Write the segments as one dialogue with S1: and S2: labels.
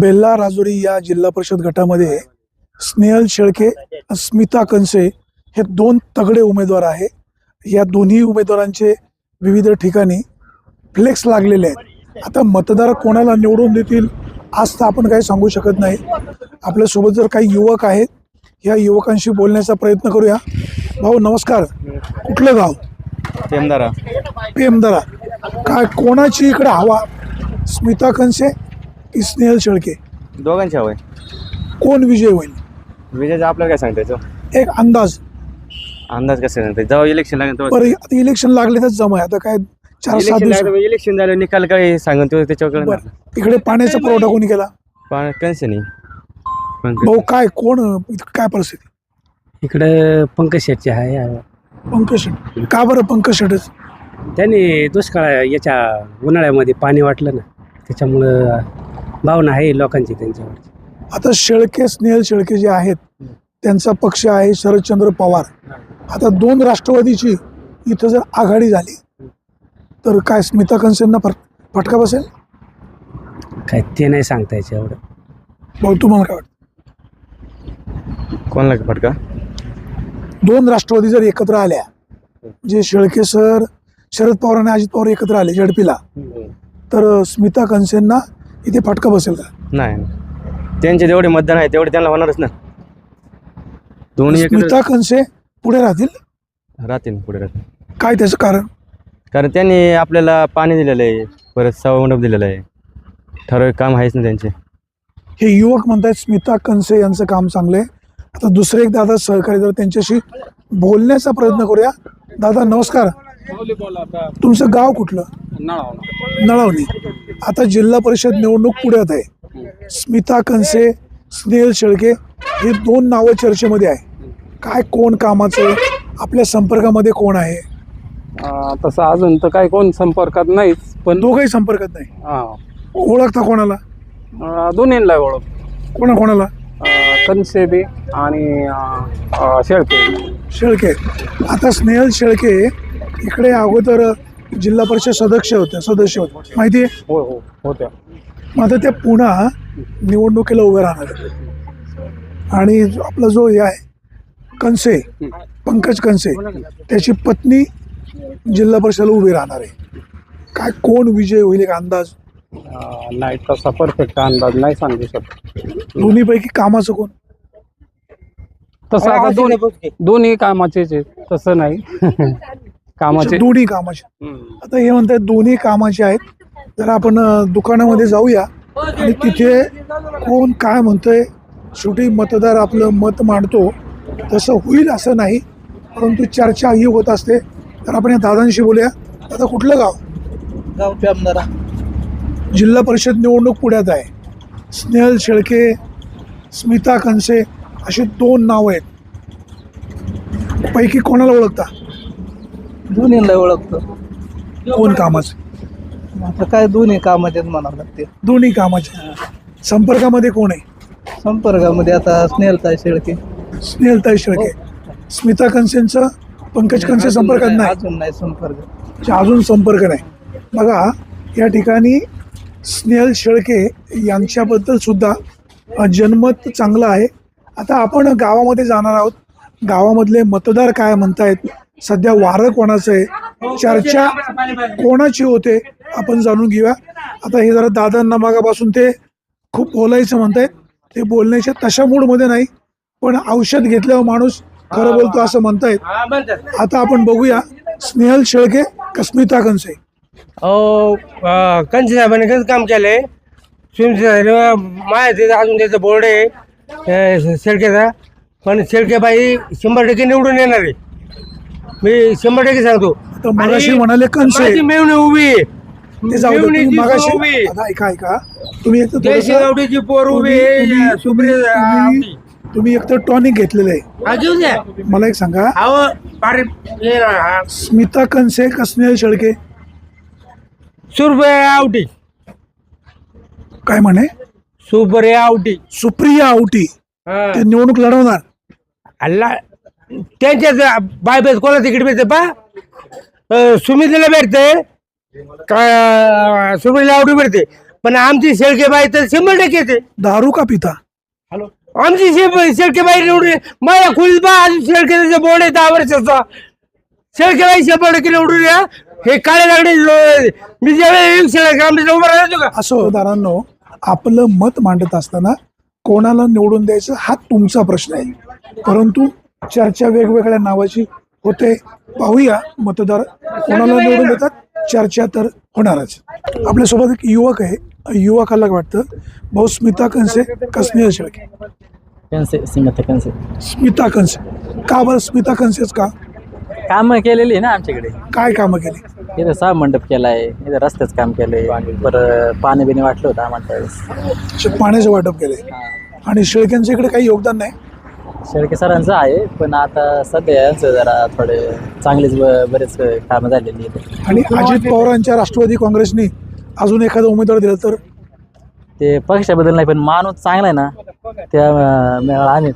S1: बेल्ला राजुरी या जिल्हा परिषद गटामध्ये स्नेहल शेळके स्मिता कंसे हे दोन तगडे उमेदवार आहे या दोन्ही उमेदवारांचे विविध ठिकाणी फ्लेक्स लागलेले आहेत. आता मतदार कोणाला निवडून देतील आज तर आपण काही सांगू शकत नाही. आपल्यासोबत जर काही युवक आहेत या युवकांशी बोलण्याचा प्रयत्न करूया. भाऊ नमस्कार. कुठलं गाव?
S2: टेमदारा
S1: पेमदरा. काय कोणाची इकडे हवा? स्मिता कंसे स्नेहल शेळके.
S2: दोघांची हवंय.
S1: कोण विजय होईल?
S2: विजयचं आपल्याला काय सांगता याचं
S1: एक अंदाज.
S2: अंदाज कसा सांगता जेव्हा इलेक्शन लागेल तेव्हा
S1: बरं आता इलेक्शन लागले तर जमय. आता काय चार सात
S2: इलेक्शन
S1: दिवस
S2: लागलं इलेक्शन झालं निकाल काय सांगून त्याच्यावर
S1: बरं इकडे पाण्याचा पुरवठा कोणी केला?
S2: पण कन्से नाही.
S1: भाऊ काय कोण इथं काय परिस्थिती?
S3: इकडे पंकज शेटचे आहे
S1: पंकज शेट. का बरं पंकज शेटच?
S3: त्यांनी दुष्काळ याच्या उन्हाळ्यामध्ये पाणी वाटलं ना त्याच्यामुळं भावना आहे लोकांची त्यांच्यावरची.
S1: आता शेळके स्नेहल शेळके जे आहेत त्यांचा पक्ष आहे शरदचंद्र पवार. आता दोन राष्ट्रवादीची इथं जर आघाडी झाली तर काय स्मिता कंसेंना फट फटका बसेल?
S3: काय ते नाही सांगता यायचं एवढं.
S1: भाऊ तुम्हाला काय वाटतं?
S2: कोणाला फटका?
S1: दोन राष्ट्रवादी जर एकत्र आल्या जे शेळके सर शरद पवार आणि अजित पवार एकत्र आले झडपीला तर स्मिता कंसेंना इथे फटका बसेल का?
S2: नाही त्यांचे जेवढे मतदान आहे तेवढे त्यांना होणारच ना. दोन्ही एकत्र
S1: स्मिता कंसे पुढे राहतील?
S2: राहतील पुढे राहतील.
S1: काय त्याचं कारण?
S2: कारण त्यांनी आपल्याला पाणी दिलेलं आहे परत सभा मंडप दिलेलं आहे. ठराविक काम आहेच ना त्यांचे.
S1: हे युवक म्हणतात स्मिता कंसे यांचं काम चांगलं आहे. आता दुसरे एक दादा सहकारी जर त्यांच्याशी बोलण्याचा प्रयत्न करूया. दादा नमस्कार. तुमचं गाव कुठलं? नळवणी आता जिल्हा परिषद निवडणूक पुढ्यात आहे. स्मिता कंसे स्नेहल शेळके हे दोन नावं चर्चेमध्ये आहे. काय कोण कामाचं? आपल्या संपर्कामध्ये कोण आहे?
S4: तसं अजून तर काही कोण संपर्कात नाहीच पण
S1: दोघंही संपर्कात नाही.
S4: हां.
S1: ओळखता कोणाला?
S4: अं, दोन्हींना ओळख.
S1: कोणा कोणाला?
S4: कनसेबी आणि शेळके.
S1: शेळके. आता स्नेहल शेळके इकडे अगोदर जिल्हा परिषद सदस्य होत्या सदस्य होत्या माहिती आहे?
S4: हो हो होत्या.
S1: मग आता त्या पुन्हा निवडणुकीला उभे राहणार आहेत. आणि जो आपला जो हे आहे कंसे पंकज कंसे त्याची पत्नी जिल्हा परिषदेला उभी राहणार आहे. काय कोण विजय होईल एक अंदाज?
S4: नाही तसा परफेक्ट अंदाज नाही सांगू शकत.
S1: दोन्हीपैकी कामाचं कोण?
S4: तसं आता दोन्ही दोन्ही कामाचेच आहेत तसं नाही. कामाचे.
S1: दोन्ही कामाचे. आता हे म्हणतात दोन्ही कामाचे आहेत. जर आपण दुकानामध्ये जाऊया. आणि तिथे कोण काय म्हणतंय शेवटी मतदार आपलं मत मांडतो. तसं होईल असं नाही परंतु चर्चा ही होत असते. तर आपण या दादांशी बोलूया. आता कुठलं गाव?
S5: आमदारा
S1: जिल्हा परिषद निवडणूक पुण्यात आहे. स्नेहल शेळके स्मिता कंसे अशी दोन नावं आहेत. पैकी कोणाला ओळखता?
S5: दोन्हीला ओळखतो.
S1: कोण कामाचे?
S5: आता काय दोन्ही कामाचे म्हणावं लागते.
S1: दोन्ही कामाचे. संपर्कामध्ये कोण आहे?
S5: संपर्कामध्ये आता स्नेहलताई शेळके.
S1: स्नेहलताई शेळके. स्मिता कंसेंचं पंकज कंसे संपर्कात नाही
S5: अजून नाही संपर्क.
S1: म्हणजे अजून संपर्क नाही. बघा या ठिकाणी स्नेहल शेळके यांच्याबद्दल सुद्धा अ, जनमत चांगलं आहे. आता आपण गावामध्ये जाणार आहोत. गावामधले मतदार काय म्हणतायत? सध्या वारं कोणाचं आहे? चर्चा कोणाची होते आपण जाणून घेऊया. आता हे जरा दादांना मागापासून ते खूप बोलायचं म्हणतायत ते बोलण्याच्या तशा मूडमध्ये नाही पण औषध घेतल्यावर माणूस खरं बोलतो असं म्हणतायत. आता आपण बघूया स्नेहल शेळके कस्मिता कंसे
S6: अहो कंची साहेबांनी कसं काम केलंय? स्विम माहिती अजून त्याचं बोर्ड आहे शेळकेचा. पण शेळकेबाई शंभर टक्के निवडून येणार आहे. मी शंभर टक्के सांगतो.
S1: तर मगाशी
S6: आणि
S1: म्हणाले कंसे
S6: माझी मेवणी उभी आहे.
S1: ते जाऊ दे तुम्ही
S6: मेवणीची पोर
S1: मगाशी
S6: उभी
S1: आता ऐका ऐका. तुम्ही एक तर
S6: जय
S1: थोडंसं-
S6: शिगावडीची पोर उभी
S1: तुम्ही-
S6: आहे.
S1: तुम्ही- तुम्ही-
S6: सुप्रिया
S1: तुम्ही- तुम्ही एक तर टॉनिक घेतलेलं आहे.
S6: द्या.
S1: मला एक सांगा.
S6: अहो पारे हे ना, हा.
S1: स्मिता कंसे का स्नेहल शेळके?
S6: सुरभे आवटी.
S1: काय म्हणे?
S6: सुपर आवटी.
S1: सुप्रिया आवटी.
S6: हा.
S1: ते निवडणूक लढवणार.
S6: अल्ला त्यांच्याच बायबेस कोणा तिकीट भेटते पा? सुमितीला भेटते का सुमितीला आवडी भेटते पण आमची शेळकेबाई तर शंभर टक्के येते.
S1: दारू का पिता?
S6: आमची शे- शेळकेबाई निवडून ये- माझ्या खोलीत बा शेळकेचा बोर्ड आहे दहा वर्षाचा. शेळकेबाई शंभर टक्के निवडून या हे काळे लागणे मी ज्यावेळेस उभा राहतो का?
S1: असो दारांनो आपलं मत मांडत असताना कोणाला निवडून द्यायचं हा तुमचा प्रश्न आहे. परंतु चर्चा वेगवेगळ्या नावाची होते. पाहूया मतदार कोणाला निवडून देतात. चर्चा तर होणारच. आपल्यासोबत एक युवक आहे. युवकाला वाटतं. भाऊ स्मिता कंसे का स्नेहल शेळके.
S7: कनसे सिंगत कनसे
S1: स्मिता कंसे का बरं स्मिता कंसेच का?
S7: काम केलेली ना आमच्याकडे.
S1: काय कामं केली?
S7: इथं सहा मंडप केलाय. इथं रस्त्याच काम केलंय. बरं पाणी बिणी वाटलं होतं आम्हाला त्यावेळेस.
S1: पाण्याचं वाटप केले आणि शेळक्यांचं इकडे काही योगदान नाही.
S7: शेळके सरांचं आहे पण आता सध्या यांचं जरा थोडे चांगलेच ब- बरेच कामं झालेली आहेत
S1: आणि अजित पवारांच्या राष्ट्रवादी काँग्रेसनी अजून एखादा उमेदवार दिला तर
S7: ते पक्षाबद्दल नाही पण माणूस चांगला आहे ना त्या अं, मेळा आम्ही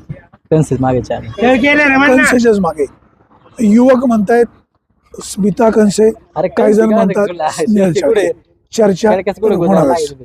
S7: मागायचे.
S1: कन्सेच्याच मागे युवक म्हणतायत स्मिता कंसे
S7: अरे
S1: काही जण
S7: कन्से काय
S1: म्हणतात
S7: कुठलं आहे?
S1: स्नेहल
S7: शेळके कुठे?
S1: शेळके. चर्चा
S7: कुठे लागेल?